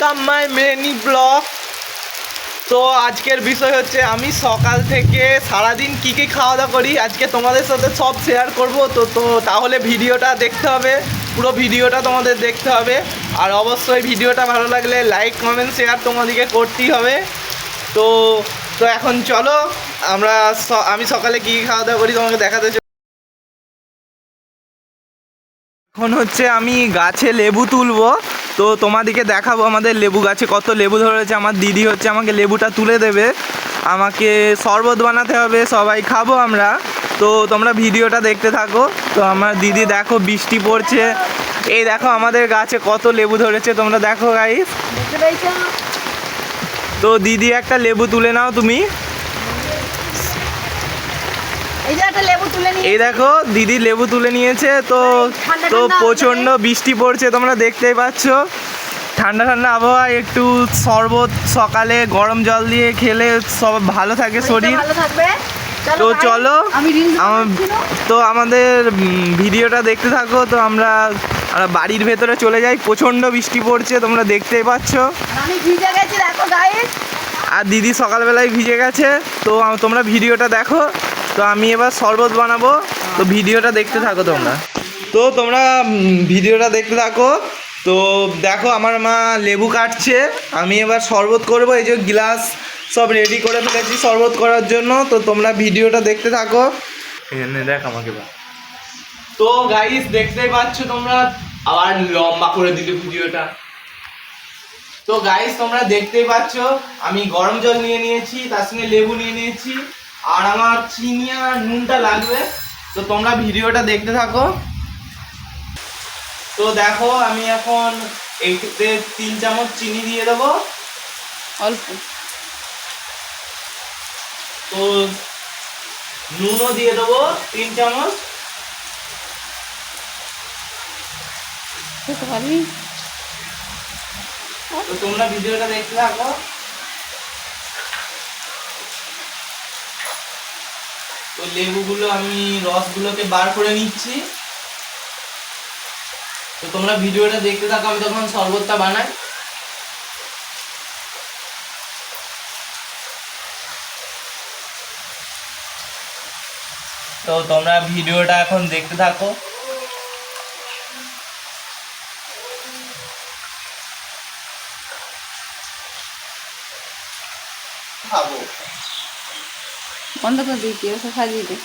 Welcome my many blog তো আজকের বিষয় হচ্ছে আমি সকাল থেকে সারাদিন কী কী খাওয়া দাওয়া করি, আজকে তোমাদের সাথে সব শেয়ার করব। তো তো তাহলে ভিডিওটা দেখতে হবে, পুরো ভিডিওটা তোমাদের দেখতে হবে। আর অবশ্যই ভিডিওটা ভালো লাগলে লাইক কমেন্ট শেয়ার তোমাদেরকে করতেই হবে। তো তো এখন চলো, আমরা আমি সকালে কী কী খাওয়া দাওয়া করি তোমাকে দেখাতে এখন হচ্ছে আমি গাছে লেবু তুলবো। তো তোমাদেরকে দেখাবো আমাদের লেবু গাছে কত লেবু ধরেছে আমার দিদি হচ্ছে আমাকে লেবুটা তুলে দেবে। আমাকে শরবত বানাতে হবে সবাই খাব আমরা। তো তোমরা ভিডিওটা দেখতে থাকো। তো আমার দিদি দেখো বৃষ্টি পড়ছে। এই দেখো আমাদের গাছে কত লেবু ধরেছে তোমরা দেখো গাইস তো দিদি একটা লেবু তুলে নাও তুমি। এই দেখো দিদি লেবু তুলে নিয়েছে তো তো ঠান্ডা প্রচণ্ড বৃষ্টি পড়ছে তোমরা দেখতেই পাচ্ছ। ঠান্ডা ঠান্ডা আবহাওয়া একটু শরবত সকালে গরম জল দিয়ে খেলে সব ভালো থাকে শরীর। তো চলো আম- তো আমাদের ভিডিওটা দেখতে থাকো তো আমরা বাড়ির ভেতরে চলে যাই। প্রচণ্ড বৃষ্টি পড়ছে তোমরা দেখতেই পাচ্ছ। আর দিদি সকালবেলায় ভিজে গেছে তো তোমরা ভিডিওটা দেখো। তো আমি এবার শরবত বানাবো। তো ভিডিওটা দেখতে থাকো তোমরা। তো তোমরা ভিডিওটা দেখতে থাকো। তো দেখো, আমার মা লেবু কাটছে। আমি এবার শরবত করব। এই যে গ্লাস সব রেডি করে ফেলেছি শরবত করার জন্য। তো তোমরা ভিডিওটা দেখতে থাকো। এখানে দেখ আমাকে বা তো গাইস দেখতেই পাচ্ছ তোমরা? আবার লম্বা করে দিলে ভিডিওটা। তো গাইস তোমরা দেখতেই পাচ্ছ, আমি গরম জল নিয়ে নিয়েছি, তার সঙ্গে লেবু নিয়ে নিয়েছি। আর আমার চিনি আর নুনটা লাগবে। তো তোমরা ভিডিওটা দেখতে থাকো। তো দেখো আমি এখন এইটাতে তিন চামচ চিনি দিয়ে দেবো। অল্প। তো নুনও দিয়ে দেবো তিন চামচ। তো তোমরা ভিডিওটা দেখতে থাকো। তো লেবুগুলো আমি, রসগুলোকে বার করে নিচ্ছি। তো তোমরা ভিডিওটা দেখতে থাকো, আমি তখন শরবতটা বানাই। তো তোমরা ভিডিওটা এখন দেখতে থাকো। খাব। বন্ধ করে দিয়েছি ওসব সাজিয়ে দে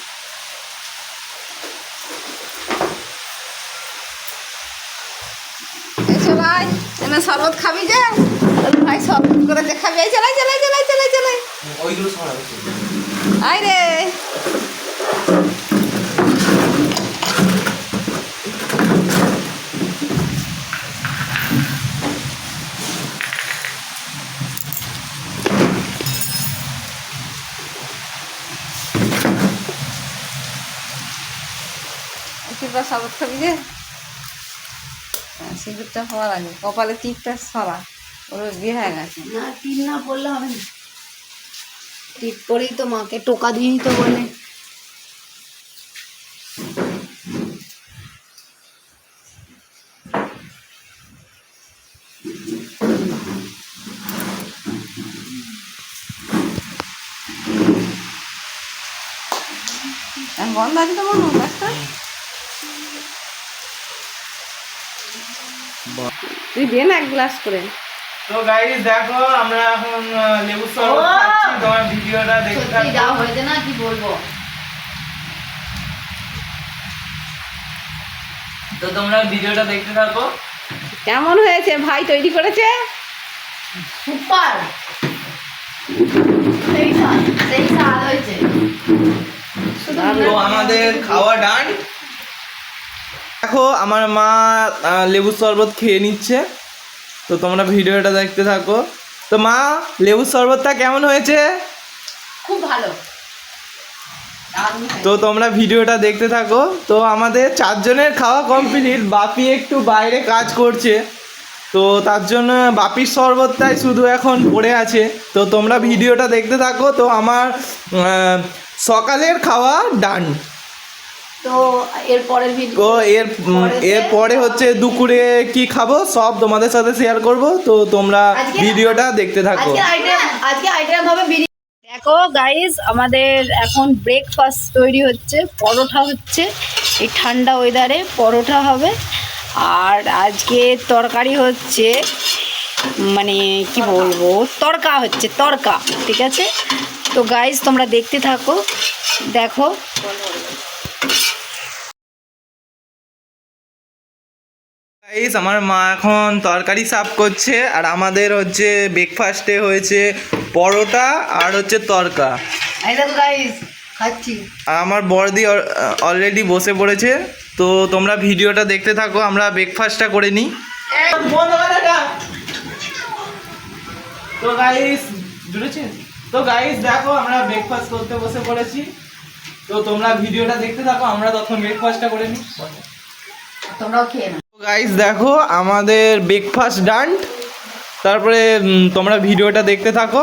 এনে শরবত খাবি যে ভাই শরবত করে দেখাবি চালাই চালাই চালাই চালাই চালাই আয় রে সিঁদুরটা শরবত খাবি যে। হ্যাঁ, সিঁদুরটা হওয়ার আগে কপালে টিপটা সরা ওর বিয়ে হয়ে গেছে। না টিপ না পড়লে হবে না। টিপ পরেই তো মাকে টোকা দিয়েই তো বলে। বন্ধ আছে তো হয় একটা তুই দে না এক গ্লাস করে। তো গাইস দেখো আমরা এখন লেবু শরবত খাচ্ছি। তোমার ভিডিওটা দেখতে সত্যি যা হয়েছে না কি বলব? তো তোমরা ভিডিওটা দেখতে থাকো। কেমন হয়েছে? ভাই তৈরি করেছে? সুপার! সেই স্বাদ সেই স্বাদ হয়েছে। তো আমাদের খাওয়া ডান দেখো আমার মা লেবু শরবত খেয়ে নিচ্ছে। তো তোমরা ভিডিওটা দেখতে থাকো। তো মা লেবু শরবতটা কেমন হয়েছে? খুব ভালো। তো তোমরা ভিডিওটা দেখতে থাকো। তো আমাদের চারজনের খাওয়া কমপ্লিট বাপি একটু বাইরে কাজ করছে। তো তার জন্য বাপির শরবতটাই শুধু এখন পড়ে আছে। তো তোমরা ভিডিওটা দেখতে থাকো। তো আমার সকালের খাওয়া ডান তো এর পরের ভিডিও তো এর উম, এর পরে হচ্ছে দুপুরে কি খাব? সব তোমাদের সাথে শেয়ার করব। তো তোমরা ভিডিওটা দেখতে থাকো। আজকে আইটেম আজকে আইটেম হবে বিরিয়ানি দেখো গাইস আমাদের এখন ব্রেকফাস্ট তৈরি হচ্ছে পরোটা হচ্ছে। এই ঠান্ডা ওয়েদারে পরোটা হবে। আর আজকে তরকারি হচ্ছে মানে কি বলব তরকা হচ্ছে তরকা ঠিক আছে? তো গাইস তোমরা দেখতে থাকো দেখো। গাইস আমার মা এখন তরকারি সাফ করছে আর আমাদের হচ্ছে ব্রেকফাস্টে হয়েছে পরোটা আর হচ্ছে তরকা। এই আমার বড়দি অলরেডি বসে পড়েছে তো তোমরা ভিডিওটা দেখতে থাকো আমরা ব্রেকফাস্টটা করে নিই। তো গাইস জুড়েছে তো গাইস দেখো আমরা ব্রেকফাস্ট করতে বসে পড়েছি। তো তোমরা ভিডিওটা দেখতে থাকো আমরা তখন ব্রেকফাস্টটা করে নিই। তোমরাও খেয়ে গাইস দেখো আমাদের ব্রেকফাস্ট ডান্ট তারপরে তোমরা ভিডিওটা দেখতে থাকো।